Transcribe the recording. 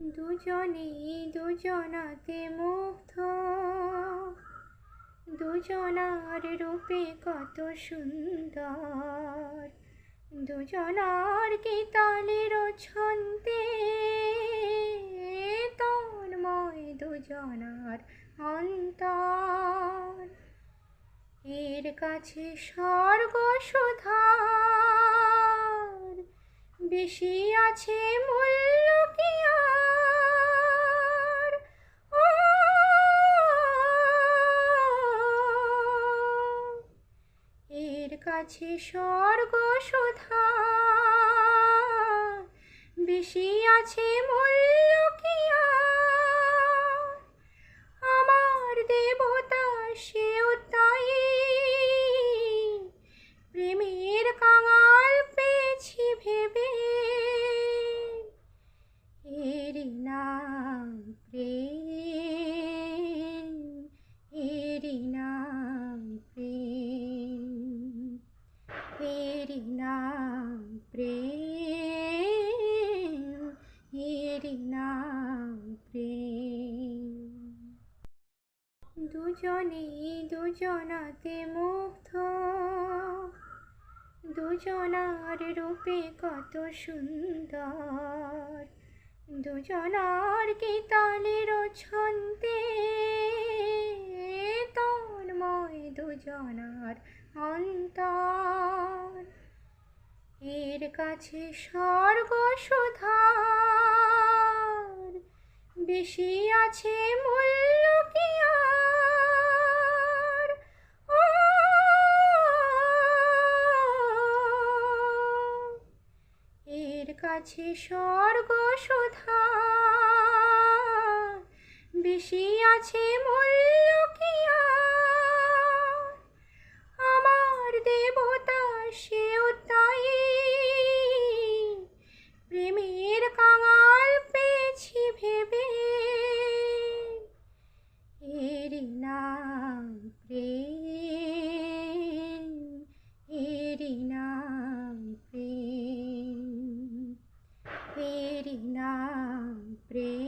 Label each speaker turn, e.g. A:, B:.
A: দুজনে দুজনাতে মুগ্ধ। দুজনার রূপে কত সুন্দর। দুজনার কি তালের ছন্দে তন্ময় দুজনার অন্তর। এর কাছে স্বর্গ সুধার, বেশি আছে মূল্য কাছে স্বর্গ সোধা। বেশি আছে মূল্য কি আমার দেবতা সেও এরই নাম প্রেম এরই নাম প্রেম দুজনে দুজনাতে মুগ্ধ দুজনার রূপে কত সুন্দর দুজনার কি তালের ছন্দে তন্ময় দুজনার অন্তর কাছে স্বর্গ সুধার। বেশি আছে মূল্য কি এর কাছে স্বর্গ সুধা বেশি আছে মূল্য तेरी नाम प्रेम